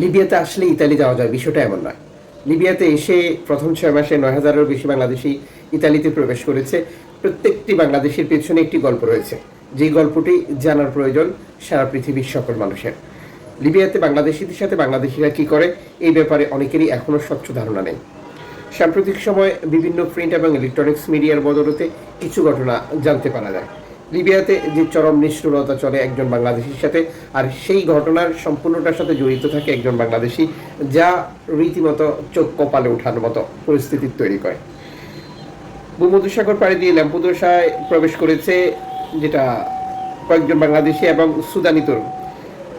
লিবিয়াতে আসলে ইতালি যাওয়া যায়, বিষয়টা এমন নয়। লিবিয়াতে এসে প্রথম ছয় মাসে নয় হাজারেরও বেশি বাংলাদেশি ইতালিতে প্রবেশ করেছে। প্রত্যেকটি বাংলাদেশের পেছনে একটি গল্প রয়েছে। যেই গল্পটি জানার প্রয়োজন সারা পৃথিবীর সকল মানুষের। লিবিয়াতে বাংলাদেশিদের সাথে বাংলাদেশিরা কি করে, এই ব্যাপারে অনেকেরই এখনও স্বচ্ছ ধারণা নেই। সাম্প্রতিক সময়ে বিভিন্ন প্রিন্ট এবং ইলেকট্রনিক্স মিডিয়ার বদলতে কিছু ঘটনা জানতে পারা যায়। লিবিয়াতে যে চরম নিষ্ঠুরতা চলে একজন বাংলাদেশির সাথে, আর সেই ঘটনার সম্পূর্ণটার সাথে জড়িত থাকে একজন বাংলাদেশি, যা রীতিমতো চোখ কপালে ওঠার মতো পরিস্থিতি তৈরি করে। ভূমধ্যসাগর পাড়ি দিয়ে ল্যাম্পুদোসায় প্রবেশ করেছে যেটা কয়েকজন বাংলাদেশি এবং সুদানি তরুণ।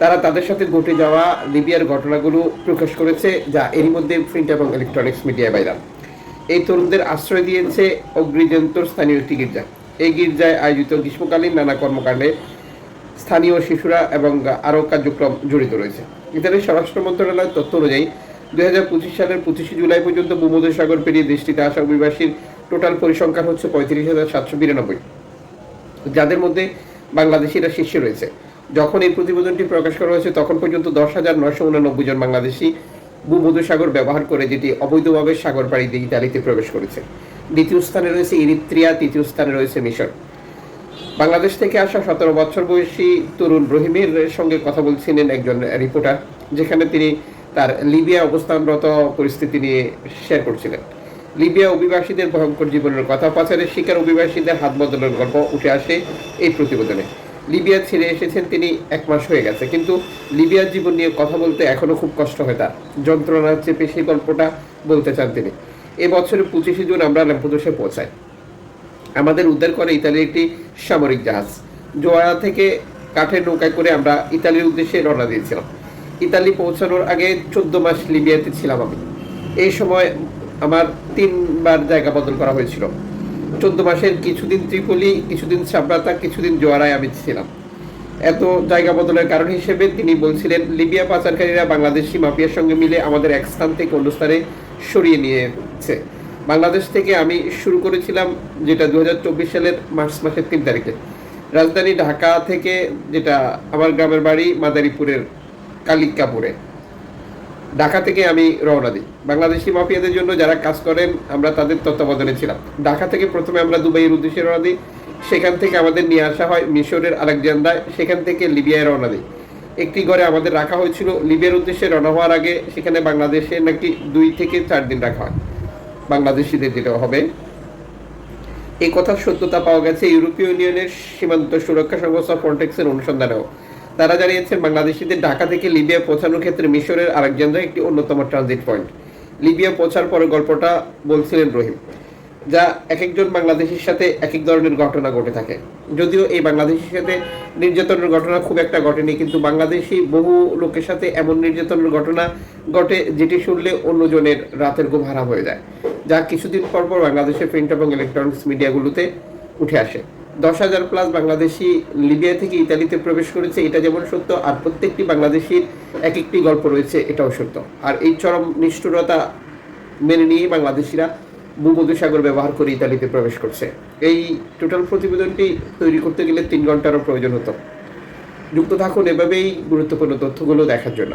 তারা তাদের সাথে ঘটে যাওয়া লিবিয়ার ঘটনাগুলো প্রকাশ করেছে, যা এরই মধ্যে প্রিন্ট এবং ইলেকট্রনিক্স মিডিয়ায় ভাইরাল। এই তরুণদের আশ্রয় দিয়েছে অগ্রিজন্তর স্থানীয় একটি গির্জা এই গির্জায় আয়োজিত গ্রীষ্মকালীন নানা কর্মকাণ্ডে স্থানীয় শিশুরা এবং আরও কার্যক্রম জড়িত রয়েছে। ইতালির স্বরাষ্ট্র মন্ত্রণালয়ের তথ্য অনুযায়ী, দুই হাজার পঁচিশ সালের পঁচিশে জুলাই পর্যন্ত ভূমধ্যসাগর পেরিয়ে দেশটিতে আসা অভিবাসীর টোটাল পরিসংখ্যান হচ্ছে পঁয়ত্রিশ হাজার সাতশো বিরানব্বই। যাদের মধ্যে বাংলাদেশিরা শীর্ষে রয়েছে। যখন এই প্রতিবেদনটি প্রকাশ করা হয়েছে, তখন পর্যন্ত দশ হাজার নয়শো উনানব্বই জন বাংলাদেশি ভূমধ্যসাগর ব্যবহার করে যেটি অবৈধভাবে সাগর পাড়ি দিয়ে ইতালিতে প্রবেশ করেছে। দ্বিতীয় স্থানে রয়েছে ইরিত্রিয়া, তৃতীয় স্থানে রয়েছে মিশর। বাংলাদেশ থেকে আসা সতেরো বছর বয়সী তরুণ রহিমের সঙ্গে কথা বলছিলেন একজন রিপোর্টার, যেখানে তিনি তার লিবিয়া অবস্থানরত পরিস্থিতি নিয়ে শেয়ার করছিলেন। লিবিয়া অভিবাসীদের ভয়ঙ্কর জীবনের কথা, পাচারের শিকার অভিবাসীদের হাত বদলের গল্প উঠে আসে এই প্রতিবেদনে। লিবিয়া ছেড়ে এসেছেন তিনি এক মাস হয়ে গেছে, কিন্তু লিবিয়ার জীবন নিয়ে কথা বলতে এখনও খুব কষ্ট হয় তার। যন্ত্রণার চেপে সেই গল্পটা বলতে চান তিনি। এ বছরের পঁচিশে জুন আমরা ল্যাম্পুদোসে পৌঁছাই। আমাদের উদ্ধার করে ইতালির একটি সামরিক জাহাজ। জোয়া থেকে কাঠের নৌকায় করে আমরা ইতালির উদ্দেশ্যে রওনা দিয়েছিলাম। ইতালি পৌঁছানোর আগে চোদ্দ মাস লিবিয়াতে ছিলাম আমি। এই সময় আমার তিনবার জায়গা বদল করা হয়েছিল। চোদ্দ মাসের কিছুদিন ত্রিপলি, কিছুদিন সাব্রাতা কিছুদিন জোয়ারায় আমি ছিলাম। এত জায়গা বদলের কারণ হিসেবে তিনি বলছিলেন, লিবিয়া পাচারকারীরা বাংলাদেশি মাফিয়ার সঙ্গে মিলে আমাদের এক স্থান থেকে অন্য স্থানে সরিয়ে নিয়েছে। বাংলাদেশ থেকে আমি শুরু করেছিলাম যেটা দুহাজার চব্বিশ সালের মার্চ মাসের তিন তারিখে। রাজধানী ঢাকা থেকে যেটা আমার গ্রামের বাড়ি মাদারীপুরের কালিকাপুরে। ঢাকা থেকে আমি রওনা দিই। বাংলাদেশি মাফিয়াদের জন্য যারা কাজ করেন, আমরা তাদের তত্ত্বাবধানে ছিলাম। ঢাকা থেকে প্রথমে আমরা দুবাইয়ের উদ্দেশ্যে রওনা দিই। সেখান থেকে আমাদের নিয়ে আসা হয় মিশরের আলেকজান্ডায় সেখান থেকে লিবিয়ায় রওনা দিই। একটি ঘরে আমাদের রাখা হয়েছিল। লিবিয়ার উদ্দেশ্যে রওনা হওয়ার আগে সেখানে বাংলাদেশে নাকি দুই থেকে চার দিন রাখা হয়। বাংলাদেশিদের যেটা হবে। এই কথার সত্যতা পাওয়া গেছে ইউরোপীয় ইউনিয়নের সীমান্ত সুরক্ষা সংস্থা ফ্রন্টেক্সের অনুসন্ধানেও। তারা জানিয়েছেন, বাংলাদেশিদের ঢাকা থেকে লিবিয়া পৌঁছানোর ক্ষেত্রে মিশরের আলেকজান্দ্রা একটি অন্যতম ট্রানজিট পয়েন্ট লিবিয়া পৌঁছার পরে গল্পটা বলছিলেন রহিম, যা এক একজন বাংলাদেশির সাথে এক এক ধরনের ঘটনা ঘটে থাকে। যদিও এই বাংলাদেশির সাথে নির্যাতনের ঘটনা খুব একটা ঘটেনি, কিন্তু বাংলাদেশি বহু লোকের সাথে এমন নির্যাতনের ঘটনা ঘটে যেটি শুনলে অন্যজনের রাতের ঘুম হারাম হয়ে যায়, যা কিছুদিন পর পর বাংলাদেশের প্রিন্ট এবং ইলেকট্রনিক্স মিডিয়াগুলোতে উঠে আসে। দশ হাজার প্লাস বাংলাদেশি লিবিয়া থেকে ইতালিতে প্রবেশ করেছে, এটা যেমন সত্য, আর প্রত্যেকটি বাংলাদেশির এক একটি গল্প রয়েছে, এটাও সত্য। আর এই চরম নিষ্ঠুরতা মেনে নিয়ে বাংলাদেশিরা ভূমধ্যসাগর ব্যবহার করে ইতালিতে প্রবেশ করছে। এই টোটাল প্রতিবেদনটি তৈরি করতে গেলে তিন ঘন্টারও প্রয়োজন হতো। যুক্ত থাকুন এভাবেই গুরুত্বপূর্ণ তথ্যগুলো দেখার জন্য।